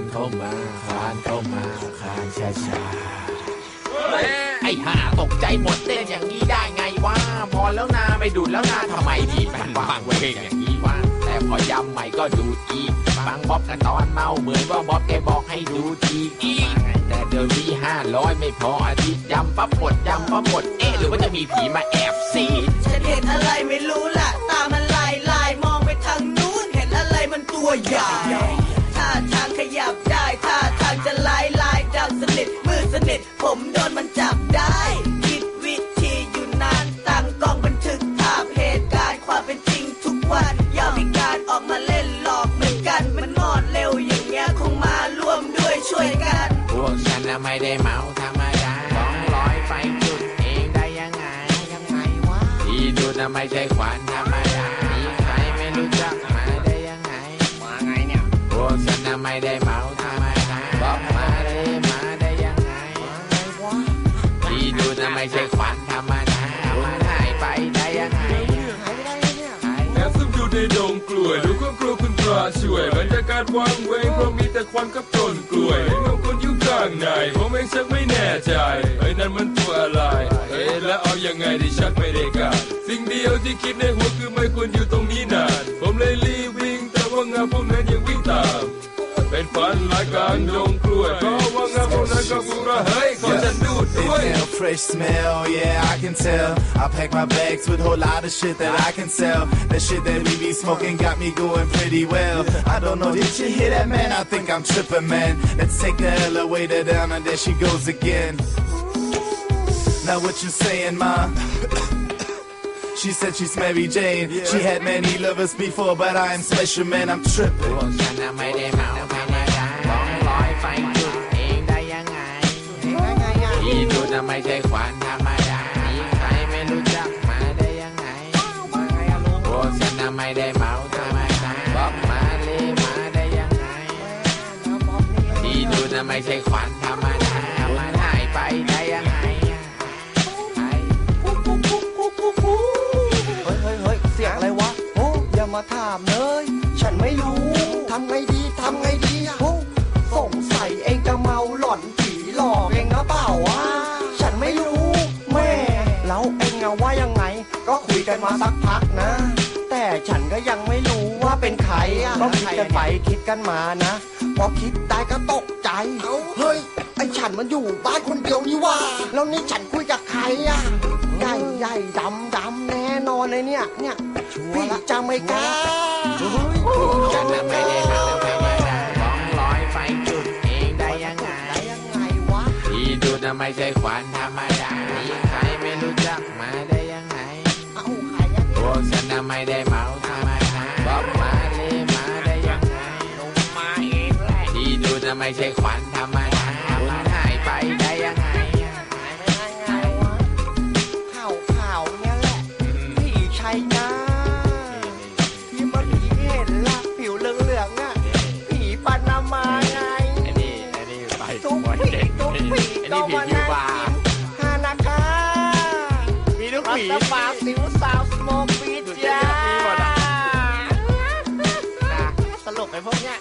านเข้ามาคลานเข้ามาคลานช้าช้าไอ้ห่าตกใจหมดเต้นอย่างนี้ได้ไงวะพอแล้วนาไปดูดแล้วนาทำไมดีแปนฟังเพลงอย่างนี้วะแต่พอยำใหม่ก็ดูดอีกฟังบ๊อบกันตอนเมาเหมือนว่าบ๊อบแกบอกให้ดูดีอีกแต่เดี๋ยวนี้ห้าร้อยไม่พออาทิตย์ยำปั๊บหมดยำปั๊บหมดเอ๊ะหรือว่าจะมีผีมาแอบซี ไม่ได้เมาธรรมดาสองร้อยไปจุดเองได้ยังไงยังไงวะที่ดูดน่ะไม่ใช่ขวานธรรมดามีใครไม่รู้จักมาได้ยังไงมาไงเนี่ยพวกฉันน่ะไม่ได้เมาธรรมดาบอกมาเลยมาได้ยังไงที่ดูน่ะไม่ใช่ขวานธรรมดาคุณหายไปได้ยังไงหายไปได้ไงเนี่ยหายแอบซุ่มอยู่ในดงกล้วยดูก็กลัวคุณตราช่วยบรรยากาศวังเวงเพราะมีแต่ควันกับต้นกล้วย ข้างในผมเองชักไม่แน่ใจเฮ้ยนั่นมันตัวอะไรเฮ้ยแล้วเอายังไงดิชักไม่ได้กาสิ่งเดียวที่คิดในหัวคือไม่ควรอยู่ตรงนี้นานผมเลยรีบวิ่งแต่ว่างาพวกนั้นยังวิ่งตามเป็นฝันหลายกลางดงกล้วยเพราะว่างาพวกนั้นก็พูดว่าเฮ้ยขอจะดูดด้วย fresh smell, yeah, I can tell. I pack my bags with a whole lot of shit that I can sell. That shit that we be smoking got me going pretty well. I don't know, did you hear that, man? I think I'm tripping, man. Let's take the elevator down and there she goes again. Now what you saying, ma? She said she's Mary Jane. She had many lovers before, but I'm special, man. I'm พ tripping. ไม่ใช่ขวานธรรมดามีใครไม่รู้จักมาได้ยังไงมาไงอะลุงพวกฉันะไม่ได้เมาธรรมดาบอกมาเลยมาได้ยังไง ที่ดูน่ะไม่ใช่ขวานธรรมดามันหายไปได้ยังไงเฮ้ยเฮ้ยเฮ้ยเสียงอะไรวะโอ้อย่ามาถามเลย ฉันไม่รู้ทำไงดีทำไงดีอะโอ้สงสัยเองจะเมาหล่อนผีหลอกเองนะเปล่าวะ แล้วเองอะว่ายังไง ก็คุยกันมาสักพักนะ แต่ฉันก็ยังไม่รู้ว่าเป็นใครอะก็คิดกันไปคิดกันมานะ พอคิดได้ก็ตกใจเฮ้ยไอฉันมันอยู่บ้านคนเดียวนี่ว่า แล้วนี่ฉันคุยกับใครอะใหญ่ใหญ่ดำดำแน่นอนเลยเนี่ย เนี่ยพี่จะไม่กล้าฉันน่ะไม่ได้เมาธรรมดาสองร้อยไปจุดเองได้ยังไงได้ยังไงวะที่ดูน่ะไม่ใช่ขวานธรรมดา มีใครไม่รู้จักมาได้ยังไงเอาใครอะพวกฉันน่ะไม่ได้เมาธรรมดาบอกมาเลยมาได้ยังไงลงมาเองแหละที่ดูน่ะไม่ใช่ วีสปวสิวสาวสโมปีจ้าตลกไอพวกเนี้ย